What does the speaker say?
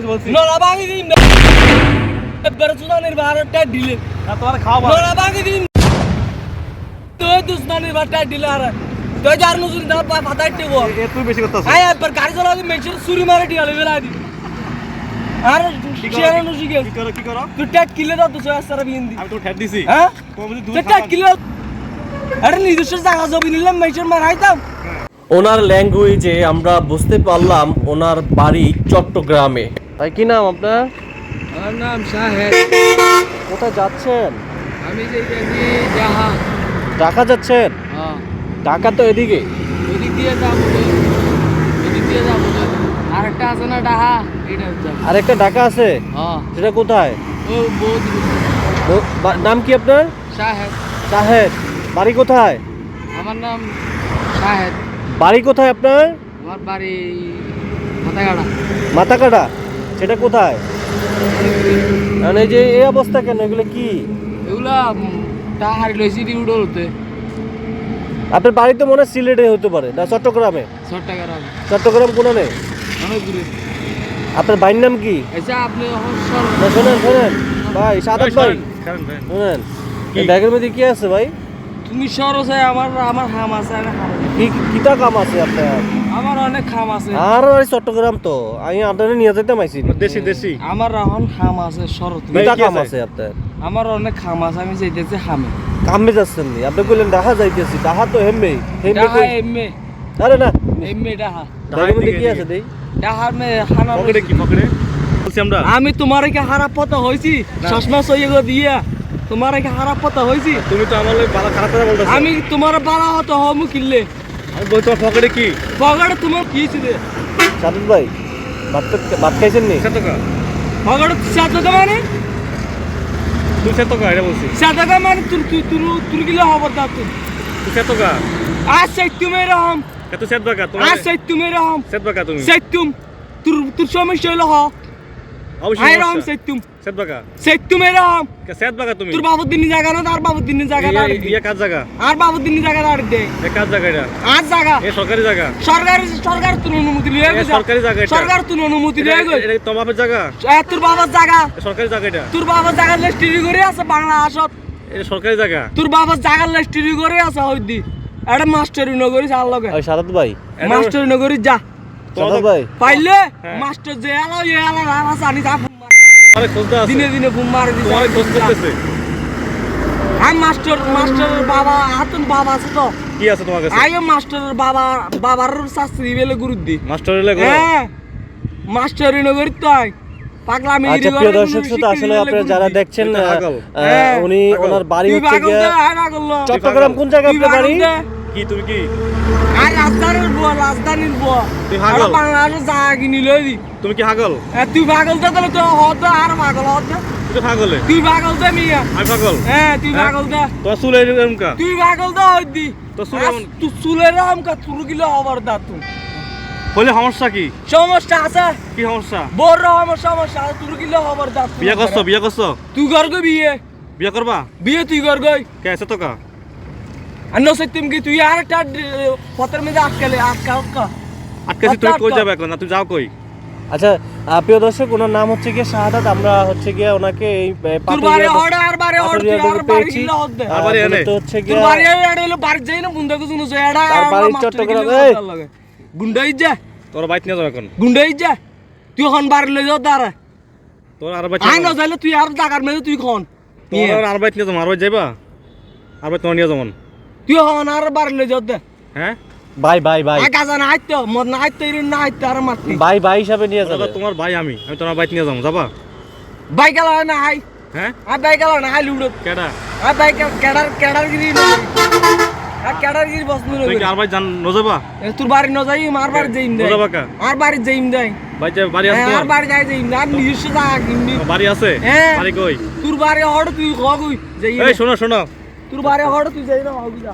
কিছু বলছি? ভাঙি দিন এবার বারোটা না তোমার খাওয়া ভাঙি দিন তো দুসমানির বারোটা দিলে আর তো যার নজর না পা এ তুই বেশি করতেছ। আয় এবার গাড়ি চালাতে মেশিন চুরি মারে বেলা দি। আর নজিকে কি করো কি করো? তুই কিলে দাও সারা বিন দি আমি তো ঠেট দিছি। হ্যাঁ? তুমি কিলে আরে নিজস্ব জায়গা জমি নিলাম মেশিন মারাইতাম ওনার ল্যাঙ্গুয়েজে আমরা বুঝতে পারলাম ওনার বাড়ি চট্টগ্রামে। তাই কি নাম আপনার? আমার নাম শাহেদ। কোথায় যাচ্ছেন? আমি যে গেছি যাহা ঢাকা যাচ্ছেন? হ্যাঁ। ঢাকা তো এদিকে। ওদিক দিয়ে যাব ওদিক দিয়ে যাব আরেকটা আছে না ডাহা এটা আরেকটা ঢাকা আছে? হ্যাঁ। সেটা কোথায়? ও বহুত নাম কি আপনার? শাহেদ। শাহেদ। বাড়ি কোথায়? আমার নাম শাহেদ। বাড়ি কোথায় আপনার? আমার বাড়ি হাতাগাড়া মাথাকাটা সেটা কোথায়? এই যে এই অবস্থা কেন? এগুলো কি? এগুলা টাহার লইছি দি উড়োতে আপনার বাড়ি তো মনে হয় সিলেটে হতে পারে না চট্টগ্রামে? চট্টগ্রাম। চট্টগ্রাম কোনো নেই অনেক দূরে। আপনার বাড়ির নাম কি? আচ্ছা আপনি না শোনেন শোনেন। ভাই সাদাত ভাই শোনেন ব্যাগের মধ্যে কি আছে ভাই? তুমি সরস আমার আমার হাম আছে হাম কি কিতা কাম আছে আপনার? আমার অনেক খাম আছে। আর ওই চট্টগ্রাম তো আমি আপনার নিয়ে যেতে মাইছি দেশি দেশি। আমার এখন খাম আছে শরৎ কিতা আছে? আপনার। আমার অনেক খাম আছে আমি যেতেছি হামে কামে যাচ্ছেন নি? আপনি ডাহা যাইতেছি ডাহা তো হেমে হেমে ডাহা এমে আরে না। ডাহা। মধ্যে কি আছে দেই। ডাহার মে পকেটে কি পকেটে? বলছি আমরা। আমি তোমার কি খারাপ পথ হইছি? চশমা সইয়ে দিয়া। তোমার কি খারাপ পথ হইছি? তুমি তো আমার ভালো খারাপ কথা বলতেছো। আমি তোমার বালা হতো হমু কিনলে আমি বলছি তোমার পকেটে কি? পকেটে তোমার কি ছিল? সাদত ভাই ভাত তো- ভাত খাইছেন নি? কত টাকা পকেটে সাত মানে? তুই কত টাকা এটা বলছি। সাত মানে তুর তুর তুর তুর কিলো খবর দাও তুই তুই কত টাকা আজ সেই তুমি রহম কত সেট টাকা তোমার আজ সেই তুমি রহম সেট তুমি। সেই তুম তুর তুর সমস্যা হলো হ। তুমি? তোর বাবুর দিন জায়গা না তার বাবুর দিন জায়গা না ইয়ে- ইয়ে কাজ জায়গা? আর বাবুর দিন জায়গা দাঁড় দে। এ কাজ জায়গা এটা? আর জায়গা। এ সরকারি জায়গা? সরকার সরকার তুন অনুমতি লিয়ে এ গেছে। সরকারি জায়গা এটা? সরকার তুন অনুমতি লিয়ে গেছে। এটা তোমার বাপের জায়গা? তোর বাবার জায়গা। সরকারি জায়গা এটা? তোর বাবার জায়গা লেস্টিরি করে আছে বাংলা আসত। এটা সরকারি জায়গা? তোর বাবার জায়গা লেস্টিরি করে আছে হইদি এটা মাস্টারি নগরী চাল লগে। ওই সাদত ভাই। মাস্টারি নগরী যা। ভাই। পাইলে হ্যাঁ। মাস্টার যে এলো এ এলো আর আনি যা ফুম মার। তোমার খোঁজটা আছে। দিনে দিনে ফুম মারি দিছে তোমার খোঁজ করতেছে আমি মাস্টার মাস্টারের বাবা হাতুন বাবা আছে তো। কি আছে তোমার কাছে? আইও মাস্টারের বাবা বাবার শাস্ত্রী বেলে গুরুত্ব দি মাস্টার হ্যাঁ মাস্টারি নগরী তো পাগলামি আচ্ছা প্রিয় দর্শক শ্রোতা আসলে আপনারা যারা দেখছেন হ্যাঁ, উনি ওনার বাড়ি হচ্ছে ল। চট্টগ্রাম কোন জায়গা আপনার বাড়ি? দে, কি তুমি কি? আয় রাজধানীর বুয়া, রাজধানীর বুয়া। তুই পাগল? আর বাংলাদেশের জায়গা কিনি লই দি। তুমি কি হাগল? এ, তুই পাগল দে তাহলে তো হদ দে, আর পাগল দে। তুই। তো পাগলে তুই পাগল দে মিয়া। আমি পাগল হ্যাঁ তুই? পাগল চুল এরকম কা তুই পাগল দে হই দি। তো চুল গিলে দা তুই বলে সমস্যা কি? সমস্যা আছে। কি সমস্যা? বড় গিলে দা তুই। বিয়া করছ বিয়া করছ তুই কর গো বিয়ে। বিয়া করবা বিয়ে তুই কর গই কে আছে তো কা আর নসে তুমি কি তুই আর একটা পথের মধ্যে আটকালে আটকা আটকা। আটকাছি আটকা, কই। যাবে এখন? না তুই যাও কই? আচ্ছা প্রিয় দর্শক ওনার নাম হচ্ছে গিয়ে শাহাদাত। আমরা হচ্ছে গিয়ে ওনাকে এই তুই পেয়েছি। হচ্ছে গিয়া চট্টগ্রাম, গুন্ডাই যা তোর বাইক নিয়ে যাও এখন। গুন্ডাই যা তুই এখন বাড়ি লই যাও দাঁড়া তোর আর বাইক না যাইলে তুই আর টাকার মেয়ে তুই খন। তোর আর বাইক নিয়ে যাব আর বাইক যাইবা? আর বাইক তোমার নিয়ে যাব। তুই হন আর বাড়ি লই যাও দে। হ্যাঁ? ভাই ভাই ভাই আই কাজা না আইতো মদ না আইতো ইরে না আইতো আর মারতি। ভাই ভাই হিসাবে নিয়ে তোরা যাবে। তোমার ভাই আমি আমি তোমার বাইক নিয়ে যাব যাবা? বাইক আলা না আই। হ্যাঁ? বাইক না আই লুড়ো কেডা? আই বাইক কেডার কেডার গিরি না। আর কেডার গিরি বস নুরো তুই আর বাইক জান ন যাবা তোর বাড়ি ন যাই মার বাড়ি যাইম দে। যাবা কা? আর বাড়ি যাইম দে। ভাই যে বাড়ি আছে আর বাড়ি যাই যাইম দে। আর নিজস্ব জায়গা কিনবি। বাড়ি আছে? হ্যাঁ। বাড়ি কই? তোর বাড়ি হড় তুই খ কই? যাই এই শোনো শোনো। তোর বাড়ি হড় তুই যাই না হবি যা